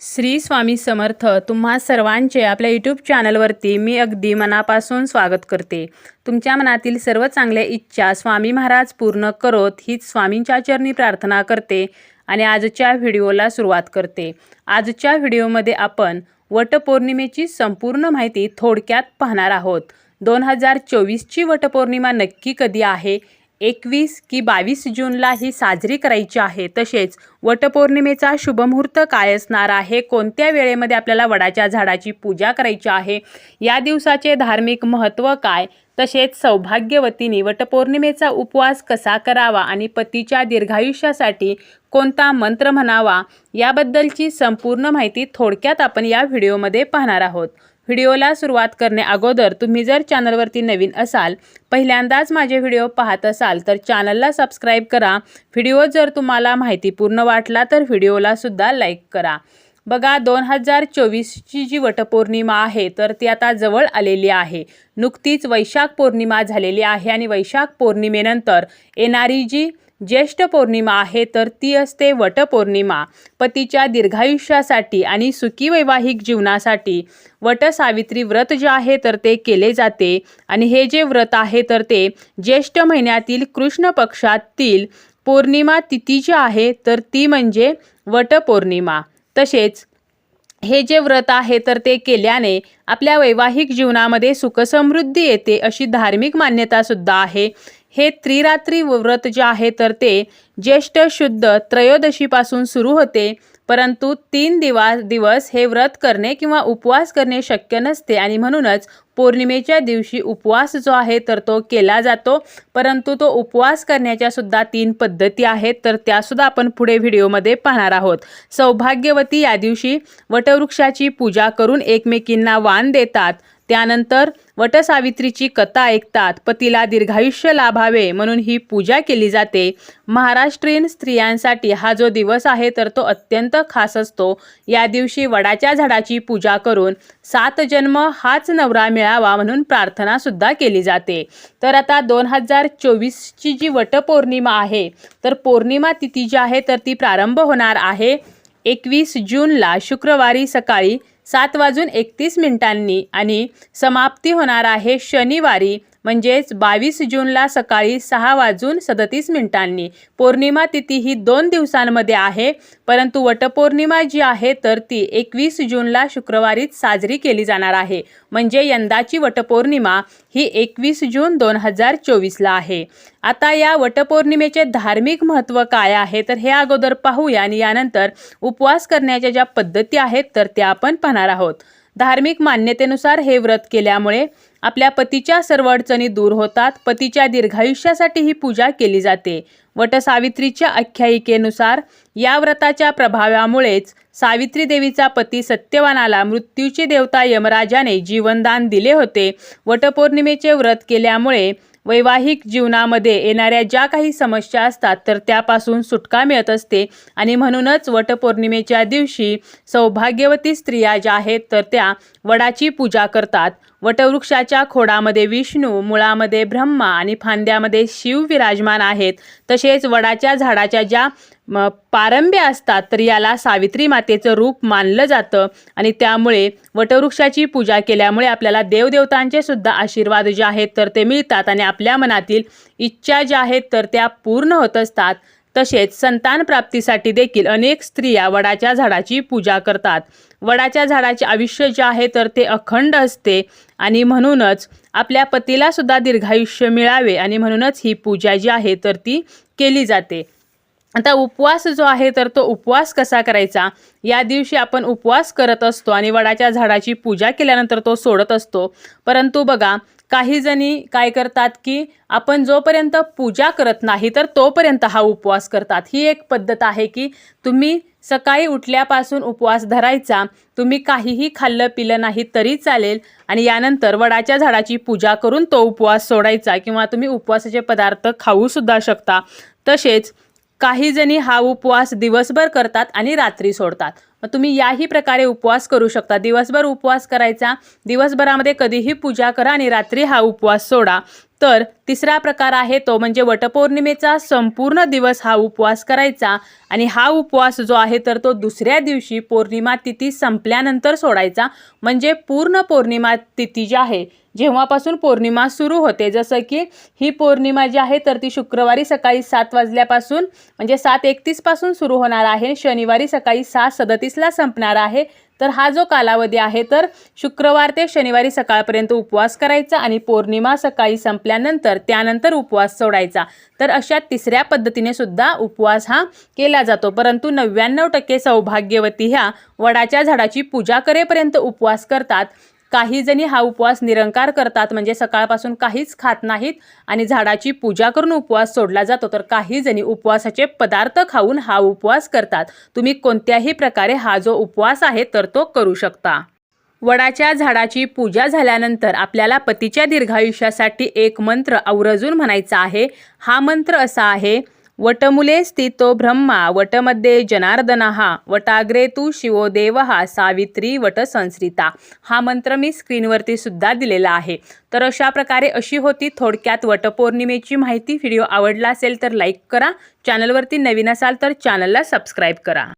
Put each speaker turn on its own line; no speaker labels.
श्री स्वामी समर्थ तुम्हा सर्वांचे आपल्या यूट्यूब चॅनलवरती मी अगदी मनापासून स्वागत करते. तुमच्या मनातील सर्व चांगल्या इच्छा स्वामी महाराज पूर्ण करोत हीच स्वामींच्या चरणी प्रार्थना करते आणि आजच्या व्हिडिओला सुरुवात करते. आजच्या व्हिडिओमध्ये आपण वटपौर्णिमेची संपूर्ण माहिती थोडक्यात पाहणार आहोत. दोन हजार चोवीसची वटपौर्णिमा नक्की कधी आहे? एकवीस की बावीस जूनला ही साजरी करायची आहे. तसेच वटपौर्णिमेचा शुभमुहूर्त काय असणार आहे? कोणत्या वेळेमध्ये आपल्याला वडाच्या झाडाची पूजा करायची आहे? या दिवसाचे धार्मिक महत्त्व काय? तसेच सौभाग्यवतीने वटपौर्णिमेचा उपवास कसा करावा आणि पतीच्या दीर्घायुष्यासाठी कोणता मंत्र म्हणावा? याबद्दलची संपूर्ण माहिती थोडक्यात आपण या व्हिडिओमध्ये पाहणार आहोत. व्हिडिओला सुरुवात करणे अगोदर तुम्ही जर चॅनलवरती नवीन असाल पहिल्यांदाच माझे व्हिडिओ पाहत असाल तर चॅनलला सबस्क्राईब करा. व्हिडिओ जर तुम्हाला माहितीपूर्ण वाटला तर व्हिडिओलासुद्धा लाईक करा. बघा दोन हजार चोवीसची जी वटपौर्णिमा आहे तर ती आता जवळ आलेली आहे. नुकतीच वैशाख पौर्णिमा झालेली आहे आणि वैशाख पौर्णिमेनंतर येणारी जी ज्येष्ठ पौर्णिमा आहे तर ती असते वटपौर्णिमा. पतीच्या दीर्घायुष्यासाठी आणि सुखी वैवाहिक जीवनासाठी. वटसावित्री व्रत जे आहे तर ते केले जाते. आणि हे जे व्रत आहे तर ते ज्येष्ठ महिन्यातील कृष्ण पक्षातील पौर्णिमा तिथी जी आहे तर ती म्हणजे वटपौर्णिमा. तसेच हे जे व्रत आहे तर ते केल्याने आपल्या वैवाहिक जीवनामध्ये सुखसमृद्धी येते अशी धार्मिक मान्यतासुद्धा आहे. हे त्रिरात्री व्रत जे आहे तर ते ज्येष्ठ शुद्ध त्रयोदशीपासून सुरू होते. परंतु तीन दिवा दिवस हे व्रत करणे किंवा उपवास करणे शक्य नसते आणि म्हणूनच पौर्णिमेच्या दिवशी उपवास जो आहे तर तो केला जातो. परंतु तो उपवास करण्याच्या सुद्धा तीन पद्धती आहेत तर त्यासुद्धा आपण पुढे व्हिडिओमध्ये पाहणार आहोत. सौभाग्यवती या दिवशी वटवृक्षाची पूजा करून एकमेकींना वाण देतात. त्यानंतर वटसावित्रीची कथा ऐकतात. पतीला दीर्घायुष्य लाभावे म्हणून ही पूजा केली जाते. महाराष्ट्रीयन स्त्रियांसाठी हा जो दिवस आहे तर तो अत्यंत खास असतो. या दिवशी वडाच्या झाडाची पूजा करून सात जन्म हाच नवरा मिळावा म्हणून प्रार्थनासुद्धा केली जाते. तर आता दोन हजार चोवीसची जी वटपौर्णिमा आहे तर पौर्णिमा तिथी जी आहे तर ती प्रारंभ होणार आहे एकवीस जूनला शुक्रवारी सकाळी सात वाजून एकतीस मिनिटांनी आणि समाप्ती होणार आहे शनिवारी. म्हणजेच बावीस जूनला सकाळी सहा वाजून सदतीस मिनिटांनी. पौर्णिमा तिथी ही दोन दिवसांमध्ये आहे परंतु वटपौर्णिमा जी आहे तर ती एकवीस जूनला शुक्रवारीच साजरी केली जाणार आहे. म्हणजे यंदाची वटपौर्णिमा ही एकवीस जून दोन हजार चोवीसला आहे. आता या वटपौर्णिमेचे धार्मिक महत्त्व काय आहे तर हे अगोदर पाहूया आणि यानंतर उपवास करण्याच्या ज्या पद्धती आहेत तर त्या आपण पाहणार आहोत. धार्मिक मान्यतेनुसार हे व्रत केल्यामुळे आपल्या पतीच्या सर्व अडचणी दूर होतात. पतीच्या दीर्घायुष्यासाठी ही पूजा केली जाते. वटसावित्रीच्या आख्यायिकेनुसार या व्रताच्या प्रभावामुळेच सावित्री देवीचा पती सत्यवानाला मृत्यूची देवता यमराजाने जीवनदान दिले होते. वटपौर्णिमेचे व्रत केल्यामुळे वैवाहिक जीवनामध्ये येणाऱ्या ज्या काही समस्या असतात तर त्यापासून सुटका मिळत असते. आणि म्हणूनच वटपौर्णिमेच्या दिवशी सौभाग्यवती स्त्रिया ज्या आहेत तर त्या वडाची पूजा करतात. वटवृक्षाच्या खोडामध्ये विष्णू मुळामध्ये ब्रह्मा आणि फांद्यामध्ये शिव विराजमान आहेत. तसेच वडाच्या झाडाच्या ज्या म, पारंब्या असतात तर याला सावित्री मातेचं रूप मानलं जातं. आणि त्यामुळे वटवृक्षाची पूजा केल्यामुळे आपल्याला देवदेवतांचे सुद्धा आशीर्वाद जे आहेत तर ते मिळतात. आणि आपल्या मनातील इच्छा ज्या आहेत तर त्या पूर्ण होत असतात. तसेच संतान प्राप्तीसाठी देखील अनेक स्त्रिया वडाच्या झाडाची पूजा करतात. वडाच्या झाडाचे आयुष्य जे आहे तर ते अखंड असते आणि म्हणूनच आपल्या पतीला सुद्धा दीर्घायुष्य मिळावे आणि म्हणूनच ही पूजा जी आहे तर ती केली जाते. आता उपवास जो आहे तर तो उपवास कसा करायचा? या दिवशी आपण उपवास करत असतो आणि वडाच्या झाडाची पूजा केल्यानंतर तो सोडत असतो. परंतु बघा काही जणी काय करतात की आपण जोपर्यंत पूजा करत नाही तर तोपर्यंत हा उपवास करतात. ही एक पद्धत आहे की तुम्ही सकाळी उठल्यापासून उपवास धरायचा. तुम्ही काहीही खाल्लं पिलं नाही तरी चालेल. आणि यानंतर वडाच्या झाडाची पूजा करून तो उपवास सोडायचा. किंवा तुम्ही उपवासाचे पदार्थ खाऊसुद्धा शकता. तसेच काही जणी हा उपवास दिवसभर करतात आणि रात्री सोडतात. मग तुम्ही याही प्रकारे उपवास करू शकता. दिवसभर उपवास करायचा. दिवसभरामध्ये कधीही पूजा करा आणि रात्री हा उपवास सोडा. तर तिसरा प्रकार आहे तो म्हणजे वटपौर्णिमेचा संपूर्ण दिवस हा उपवास करायचा. आणि हा उपवास जो आहे तर तो दुसऱ्या दिवशी पौर्णिमा तिथी संपल्यानंतर सोडायचा. म्हणजे पूर्ण पौर्णिमा तिथी जी आहे जेव्हापासून पौर्णिमा सुरू होते जसं की ही पौर्णिमा जी आहे तर ती शुक्रवारी सकाळी सात वाजल्यापासून म्हणजे सात एकतीसपासून सुरू होणार आहे. शनिवारी सकाळी सात सदतीसला संपणार आहे. तर हा जो कालावधी आहे तर शुक्रवार ते शनिवारी सकाळपर्यंत उपवास करायचा आणि पौर्णिमा सकाळी संपल्यानंतर त्यानंतर उपवास सोडायचा. तर अशा तिसऱ्या पद्धतीने सुद्धा उपवास हा केला जातो. परंतु नव्याण्णव टक्के सौभाग्यवती ह्या वडाच्या झाडाची पूजा करेपर्यंत उपवास करतात. काही जणी हा उपवास निरंकार करतात म्हणजे सकाळपासून काहीच खात नाहीत आणि झाडाची पूजा करून उपवास सोडला जातो तर काही जणी उपवासाचे पदार्थ खाऊन हा उपवास करतात. तुम्ही कोणत्याही प्रकारे हा जो उपवास आहे तर तो करू शकता. वडाच्या झाडाची पूजा झाल्यानंतर आपल्याला पतीच्या दीर्घायुष्यासाठी एक मंत्र आवर्जून म्हणायचा आहे. हा मंत्र असा आहे वटमुले स्थितो ब्रह्मा वटमध्ये जनार्दनहा वटाग्रे तू शिवो देवहा सावित्री वटसंस्रिता. हा मंत्र मी स्क्रीनवरती सुद्धा दिलेला आहे. तर अशा प्रकारे अशी होती थोडक्यात वटपौर्णिमेची माहिती. व्हिडिओ आवडला असेल तर लाईक करा. चॅनलवरती नवीन असाल तर चॅनलला सबस्क्राईब करा.